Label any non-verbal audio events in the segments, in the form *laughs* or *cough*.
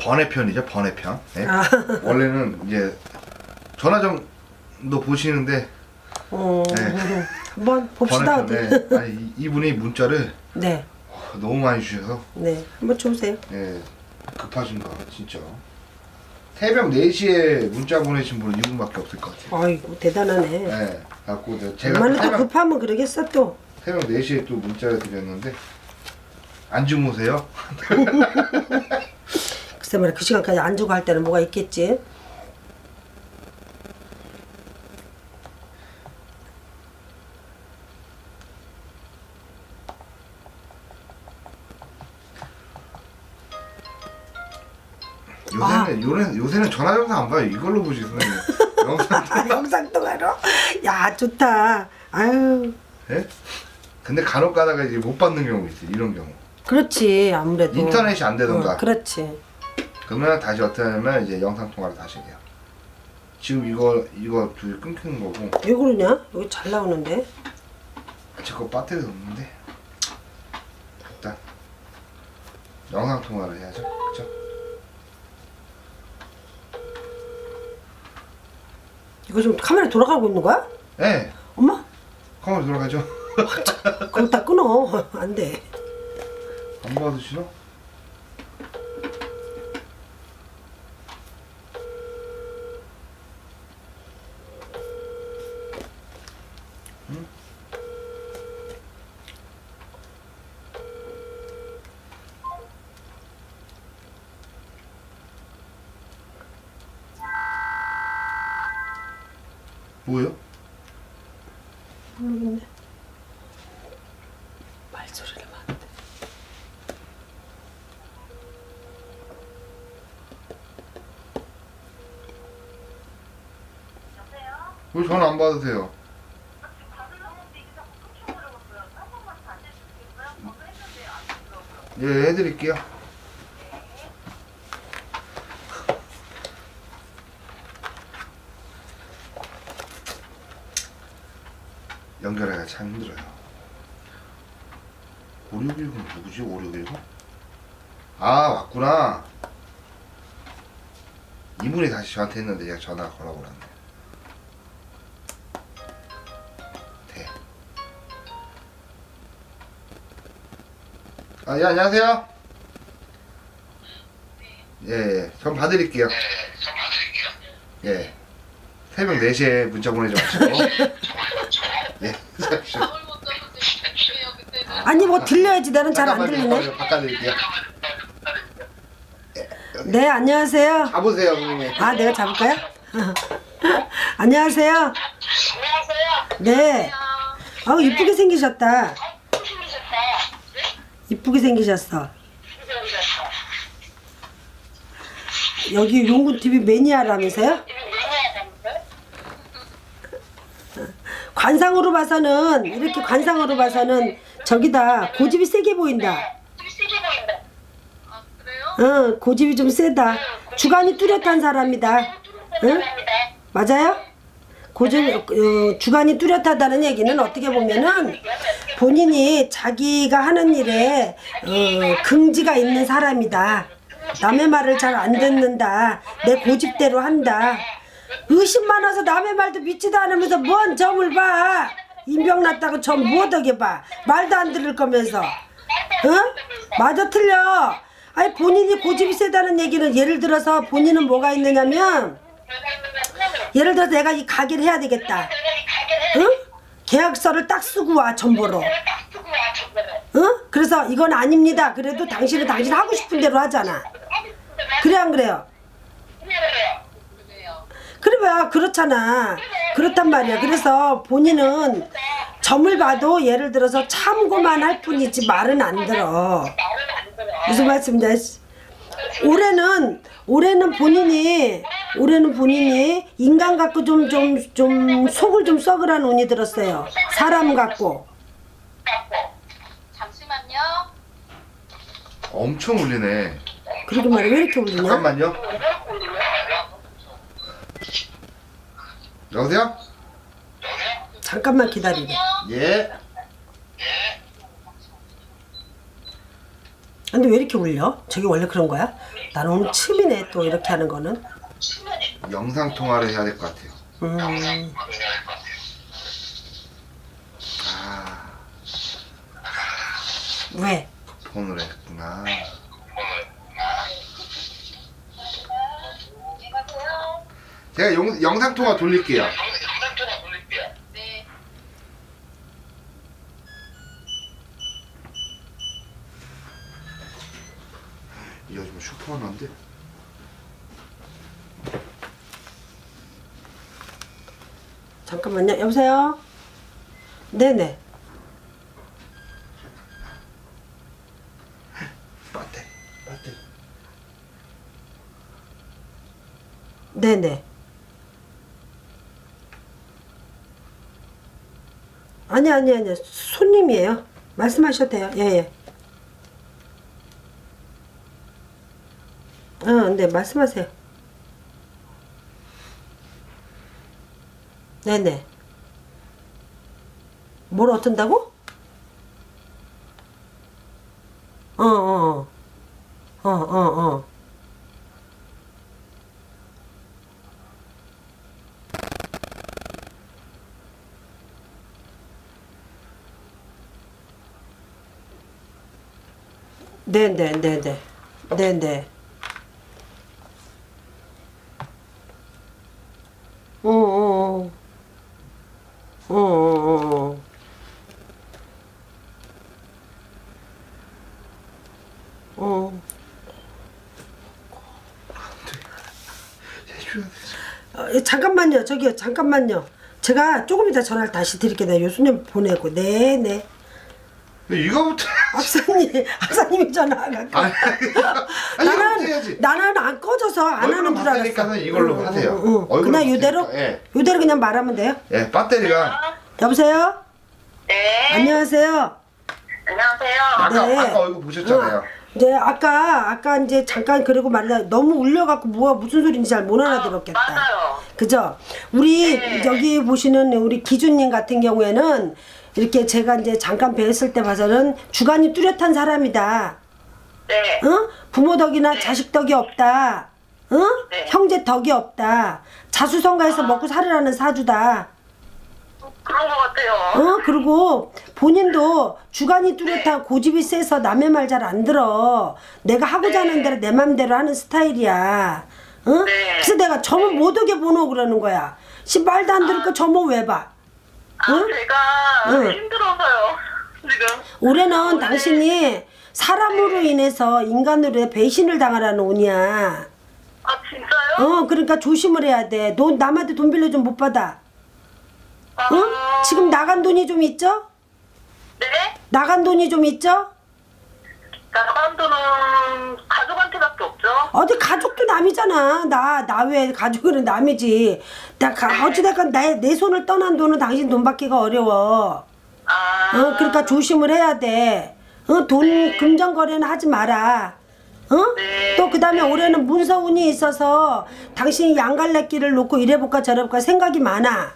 번외편이죠 번외편 네. 아. *laughs* 원래는 이제 전화정도 보시는데 어, 네. 한번 봅시다. 번외편 네. 아니 이- 이분이 문자를 네, 너무 많이 주셔서 네, 한번 줘보세요. 예, 급하신가 진짜 새벽 4시에 문자 보내신 분은 이분밖에 없을 것 같아요 아이고 대단하네. 예, 갖고 내가 제가 얼마나 또 급하면 그러겠어 또. 새벽 4시에 또 문자를 드렸는데 안 주무세요? *laughs* 글쎄 말이야 그 시간까지 안 주고 할 때는 뭐가 있겠지. 요새는 요새, 요새는 전화 영상 안 봐요 이걸로 보시는 *laughs* 영상 아, 영상 통화로? 야 좋다. 아유 예? 근데 간혹 가다가 이제 못 받는 경우 있어요 이런 경우 그렇지 아무래도. 인터넷이 안 되던가 어, 그렇지. 그러면 다시 어떻게 하냐면 이제 영상 통화를 다시 해요 지금 이거 이거 둘이 끊기는 거고 왜 그러냐? 여기 잘 나오는데. 제거 배터리가 없는데 일단 영상 통화를 해야죠 그쵸? 이거 지금 카메라 돌아가고 있는 거야? 네 엄마? 카메라 돌아가죠 그럼 다 끊어. *laughs* 안 돼. 안 받으시나? 뭐요? 모르겠네. 말소리를 만왜 전화 안 받으세요? 예, 해드릴게요. 연결하기가 참 힘들어요. 5610 누구지? 5610? 아, 왔구나. 이분이 다시 저한테 했는데 제가 전화 걸어버렸네. 돼. 아, 예, 안녕하세요. 예, 예. 전 봐드릴게요. 예. 새벽 4시에 문자 보내지 마시고. *laughs* 예. 아니 뭐 들려야지 나는 잘 안. 들리네. 바꿔드릴게요. 네 안녕하세요. 가보세요, 선생님. 아 내가 잡을까요? 안녕하세요. *laughs* 안녕하세요. 네. 아우 이쁘게 생기셨다. 이쁘게 생기셨어. 여기 용군 TV 매니아라면서요? 관상으로 봐서는 이렇게 관상으로 봐서는 저기다 고집이 세게 보인다. 보인다. 아 그래요? 응 고집이 좀 세다. 주관이 뚜렷한 사람이다. 응? 맞아요? 고집 어, 주관이 뚜렷하다는 얘기는 어떻게 보면은 본인이 자기가 하는 일에 어, 긍지가 있는 사람이다. 남의 말을 잘 안 듣는다. 내 고집대로 한다. 의심 많아서 남의 말도 믿지도 않으면서 뭔 점을 봐. 인병 났다고 점 못하게 봐. 말도 안 들을 거면서. 응? 맞아 틀려. 아니 본인이 고집이 세다는 얘기는 예를 들어서 본인은 뭐가 있느냐면 예를 들어서 내가 이 가게를 해야 되겠다. 응? 계약서를 딱 쓰고 와 전보로. 응? 그래서 이건 아닙니다. 그래도 당신은 당신 하고 싶은 대로 하잖아. 그래 안 그래요? 그래 봐 그렇잖아. 그렇단 말이야. 그래서 본인은 점을 봐도 예를 들어서 참고만 할 뿐이지 말은 안 들어. 무슨 말씀인지 알지? 올해는 올해는 본인이 올해는 본인이 인간 갖고 좀 좀 좀 속을 좀 썩으라는 운이 들었어요. 사람 갖고. 잠시만요. 엄청 울리네. 그러게 말이야 왜 이렇게 울리냐? 잠깐만요. 여보세요? 잠깐만 기다리래. 예. 근데 왜 이렇게 울려? 저게 원래 그런 거야? 나는 오늘 처음이네 또 이렇게 하는 거는. 영상 통화를 해야 될 것 같아요. 음. 아, 왜? 폰으로 했구나. 제가 용, 영상 통화 돌릴게요. 네. 이 아줌마 슈퍼 하나인데? 잠깐만요. 여보세요? 네네. 배터리, 배터리. 네네. 아니 아니 아니 손님이에요. 말씀하셔도 돼요. 예예. 어, 네 말씀하세요. 네네. 뭘 어쩐다고? 어, 어, 어, 어, 어, 어. 네네, 네네, 네네. 어, 어, 어, 어, 어, 어. 잠깐만요. 저기요. 잠깐만요. 제가 조금 이따 전화를 다시 드릴게요. 내가 요수님 보내고. 네, 네. 근데 이거부터 박사님, 박사님이 전화가. 해야지. 나는 안 꺼져서 안 하는 줄 알았어. 봤으니까는 이걸로 응, 하세요. 응, 응. 얼굴 그냥 이대로? 예. 이대로 그냥 말하면 돼요? 예, 배터리가 여보세요? 네. 안녕하세요. 안녕하세요. 아까 네. 아까 얼굴 보셨잖아요. 어, 이제 아까 아까 이제 잠깐 그러고 말라 너무 울려갖고 뭐가 무슨 소리인지 잘못 알아들었겠다. 맞아요. 그죠? 우리 네. 여기 보시는 우리 기준님 같은 경우에는 이렇게 제가 이제 잠깐 뵀을 때 봐서는 주관이 뚜렷한 사람이다. 네. 어? 부모 덕이나 자식 덕이 없다. 어? 네. 형제 덕이 없다. 자수성가해서 먹고 살으라는 사주다. 그런 것 같아요. 어? 그리고 본인도 주관이 뚜렷하고 고집이 세서 남의 말 잘 안 들어. 내가 하고자 하는 대로 내 맘대로 하는 스타일이야. 어? 네. 그래서 내가 점을 못 오게 보노 그러는 거야. 씨 말도 안 들을 거 점을 왜 봐? 아, 응? 제가 응. 힘들어서요. 지금. 올해는 네. 당신이 사람으로 인해서 인간으로 배신을 당하라는 운이야. 아, 진짜요? 어, 그러니까 조심을 해야 돼. 돈 남한테 돈 빌려주면 못 받아. 아, 응? 지금 나간 돈이 좀 있죠? 네? 나간 돈이 좀 있죠? 나간 돈은 가족한테밖에 없죠. 어디 가족도 남이잖아. 나, 나 왜 가족은 남이지. 나, 가, 어찌됐건 내, 내 손을 떠난 돈은 당신 돈 받기가 어려워. 아. 어, 그러니까 조심을 해야 돼. 어, 돈, 금전 거래는 하지 마라. 어? 네. 또그 다음에 올해는 문서운이 있어서 당신이 양갈래 길을 놓고 이래볼까 저래볼까 생각이 많아.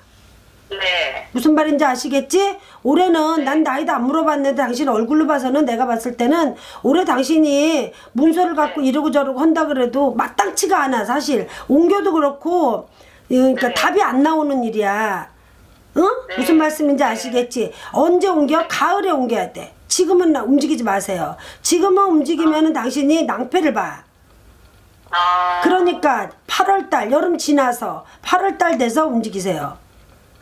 네. 무슨 말인지 아시겠지? 올해는 난 나이도 안 물어봤는데 당신 얼굴로 봐서는 내가 봤을 때는 올해 당신이 문서를 갖고 이러고 저러고 한다 그래도 마땅치가 않아 사실 옮겨도 그렇고 그러니까 네. 답이 안 나오는 일이야 어? 네. 무슨 말씀인지 아시겠지? 언제 옮겨? 가을에 옮겨야 돼 지금은 나- 움직이지 마세요 지금은 움직이면 은 당신이 낭패를 봐 아. 그러니까 8월달 여름 지나서 8월달 돼서 움직이세요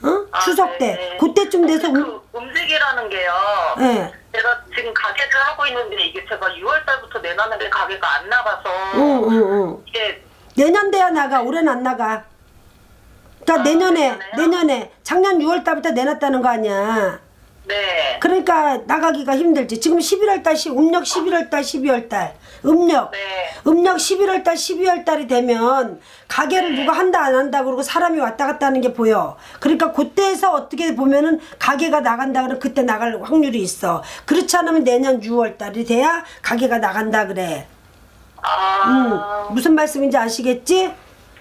어? 아, 추석 때 네. 그때쯤 돼서 그 움직이라는 게요. 예. 제가 지금 가게를 하고 있는데 이게 제가 6월 달부터 내놨는데 가게가 안 나가서 응, 응, 응. 이게 내년 돼야 나가. 올해는 안 나가. 그러니까 아, 내년에? 내년에 작년 6월 달부터 내놨다는 거 아니야. 네. 그러니까 나가기가 힘들지. 지금 11월 달, 시- 음력 11월 달, 12월 달. 음력. 네. 음력 11월 달, 12월 달이 되면 가게를 누가 한다 안 한다 그러고 사람이 왔다 갔다 하는 게 보여. 그러니까 그때에서 어떻게 보면은 가게가 나간다 그러면 그때 나갈 확률이 있어. 그렇지 않으면 내년 6월 달이 돼야 가게가 나간다 그래. 아. 음, 무슨 말씀인지 아시겠지?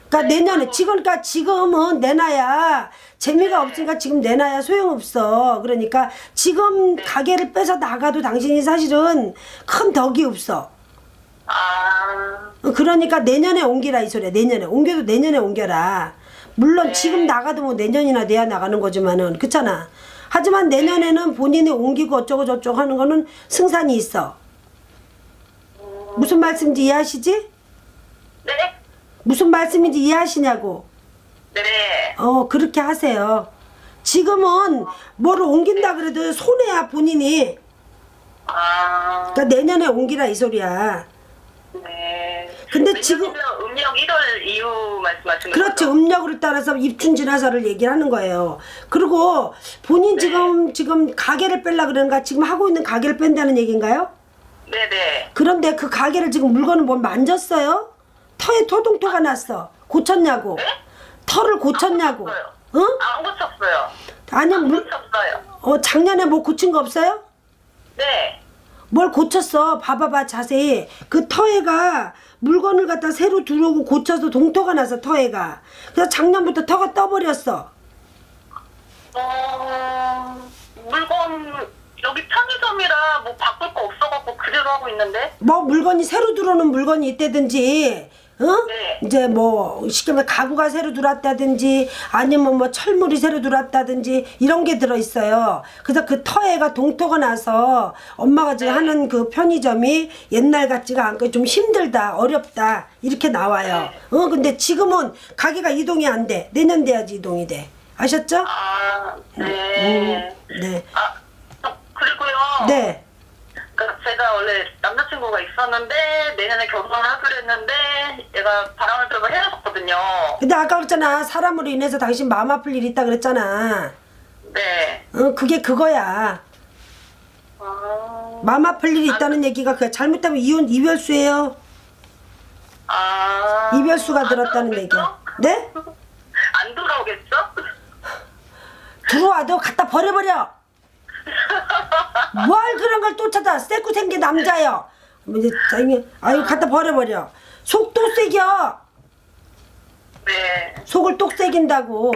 그러니까 내년에 지금 그러니까 지금은 내놔야 재미가 없으니까 지금 내놔야 소용없어. 그러니까 지금 가게를 빼서 나가도 당신이 사실은 큰 덕이 없어. 아, 어, 그러니까 내년에 옮기라 이 소리야. 내년에 옮겨도 내년에 옮겨라. 물론 네. 지금 나가도 뭐 내년이나 돼야 나가는 거지만은 그렇잖아. 하지만 내년에는 본인이 옮기고 어쩌고 저쩌고 하는 거는 승산이 있어. 무슨 말씀인지 이해하시지? 네? 무슨 말씀인지 이해하시냐고. 네. 어 그렇게 하세요. 지금은 뭐를 옮긴다 그래도 손해야 본인이. 아, 그러니까 내년에 옮기라 이 소리야. 네. 근데 지금- 음력 1월 이후 말씀하시는 그렇지 거죠? 음력을 따라서 입춘지나서를 얘기를 하는 거예요. 그리고 본인 지금 지금 가게를 뺄라 그러는가 지금 하고 있는 가게를 뺀다는 얘기인가요? 네네. 그런데 그 가게를 지금 물건을 뭘 만졌어요? 터에 토동토가 났어. 고쳤냐고? 네? 터를 고쳤냐고? 안 응? 안 고쳤어요. 아니 안 물, 고쳤어요. 어 작년에 뭐 고친 거 없어요? 네. 뭘 고쳤어? 봐봐봐 자세히 그 터에가 물건을 갖다 새로 들어오고 고쳐서 동토가 나서 터에가 그래서 작년부터 터가 떠버렸어. 어, 물건 여기 편의점이라 뭐 바꿀 거 없어갖고 그대로 하고 있는데. 뭐 물건이 새로 들어오는 물건이 있다든지 어? 네. 이제 뭐 쉽게 말해 가구가 새로 들어왔다든지 아니면 뭐 철물이 새로 들어왔다든지 이런 게 들어 있어요 그래서 그 터에가 동토가 나서 엄마가 지금 하는 그 편의점이 옛날 같지가 않고 좀 힘들다 어렵다 이렇게 나와요 어 근데 지금은 가게가 이동이 안 돼 내년 돼야지 이동이 돼 아셨죠? 아, 네. 네. 아, 어, 그리고요. 네. 그러니까 제가 원래 남자친구가 있었는데 내년에 결혼을 하기로 했는데 얘가 바람을 피고 헤어졌거든요. 근데 아까 그랬잖아 사람으로 인해서 당신 마음 아플 일 있다 그랬잖아 네. 어, 그게 그거야. 아, 마음 아플 일이 있다는 얘기가 그야 잘못하면 이혼 이별수예요. 아. 이별수가 안 들었다는? 얘기야. 네? 안 돌아오겠죠? *laughs* 들어와도 갖다 버려버려. *laughs* 뭘 그런 걸 또 찾아? 쎄꾸 생긴 남자요. 뭐 이제 자기 아유 갖다 버려버려. 속또 새겨. 네. 속을 똑 새긴다고.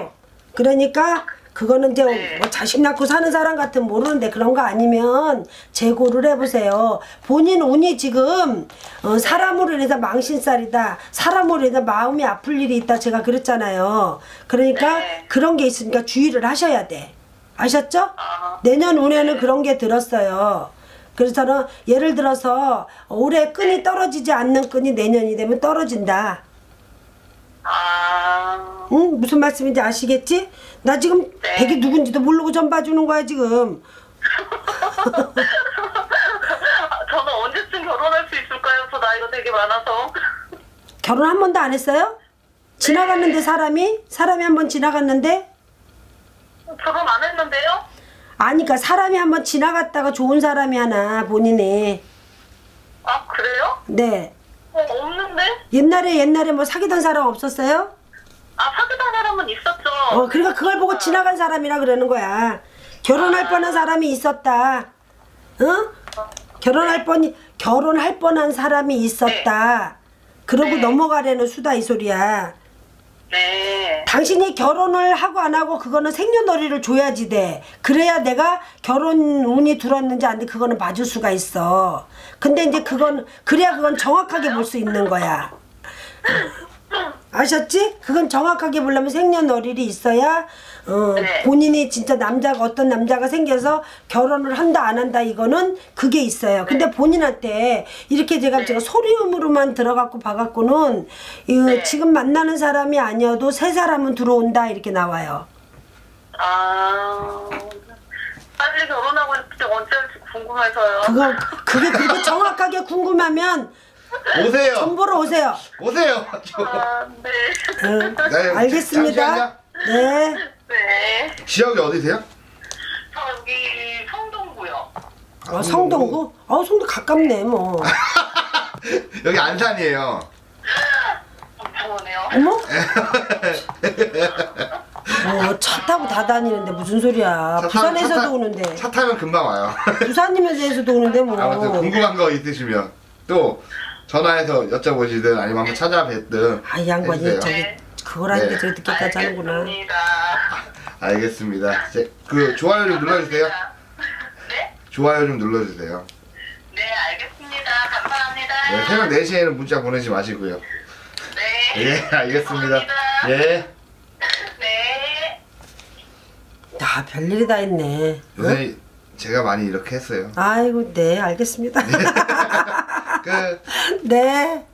그러니까 그거는 이제 네. 뭐 자식 낳고 사는 사람 같으면 모르는데 그런 거 아니면 재고를 해보세요. 본인 운이 지금 어, 사람으로 인해서 망신살이다. 사람으로 인해서 마음이 아플 일이 있다. 제가 그랬잖아요. 그러니까 네. 그런 게 있으니까 주의를 하셔야 돼. 아셨죠? 아. 내년 운에는 그런 게 들었어요. 그래서는 예를 들어서 올해 끈이 떨어지지 않는 끈이 내년이 되면 떨어진다. 아. 응? 무슨 말씀인지 아시겠지? 나 지금 네. 백이 누군지도 모르고 전 봐주는 거야 지금. *laughs* 저는 언제쯤 결혼할 수 있을까요? 저 나이가 되게 많아서. 결혼 한 번도 안 했어요? 지나갔는데 사람이? 사람이 한 번 지나갔는데? 결혼 안 했는데요? 아니 그러니까 사람이 한번 지나갔다가 좋은 사람이 하나 본인이. 아, 그래요? 네. 어, 없는데? 옛날에 옛날에 뭐 사귀던 사람 없었어요? 아, 사귀던 사람은 있었죠. 어 그러니까 그걸 보고 지나간 사람이라 그러는 거야. 결혼할 뻔한 사람이 있었다. 응? 결혼할 뻔이 결혼할 뻔한 사람이 있었다. 그러고 네. 넘어가려는 수다 이 소리야. 네. 당신이 결혼을 하고 안 하고 그거는 생년월일을 줘야지 돼. 그래야 내가 결혼 운이 들었는지 안 돼. 그거는 봐줄 수가 있어. 근데 이제 그건 그래야 그건 정확하게 볼 수 있는 거야. 아셨지? 그건 정확하게 보려면 생년월일이 있어야 어, 네. 본인이 진짜 남자가 어떤 남자가 생겨서 결혼을 한다 안 한다 이거는 그게 있어요. 근데 본인한테 이렇게 제가 네. 제가 소리음으로만 들어갖고 봐갖고는 이 네. 지금 만나는 사람이 아니어도 새 사람은 들어온다 이렇게 나와요. 아. 빨리 결혼하고 싶을 때 언제 할지 궁금해서요. 그거 그게 그렇게 정확하게 궁금하면 오세요. 정보로 오세요. 오세요. 아, 네. 응, 네, 알겠습니다. 잠시만요. 네. 네. 지역이 어디세요? 저 여기 성동구요. 어, 성동구? 어, 성도 가깝네 뭐. *laughs* 여기 안산이에요. 엄청하네요. 어머? *laughs* 어, 차 타고 다 다니는데 무슨 소리야. 차 타- 부산에서도 오는데. 차 타면 금방 와요. 부산이면서도 오는데 뭐. 아무튼 궁금한 거 있으시면 또 전화해서 여쭤보시든 아니면 한번 찾아뵙든 아, 이 양반이 해주세요. 저기 네. 하니까 네. 저기 늦게까지 하는구나. 알겠습니다. 알겠습니다. 제, 그 좋아요 좀 눌러주세요. 네? 좋아요 좀 눌러주세요. 네, 알겠습니다. 감사합니다. 네, 새벽 4시에는 문자 보내지 마시고요. 네. 예, 알겠습니다. 감사합니다. 예. 네. 야 별일이 다 있네. 요새 제가 많이 이렇게 했어요. 아이고 네 알겠습니다. *laughs* 끝. *laughs* 네.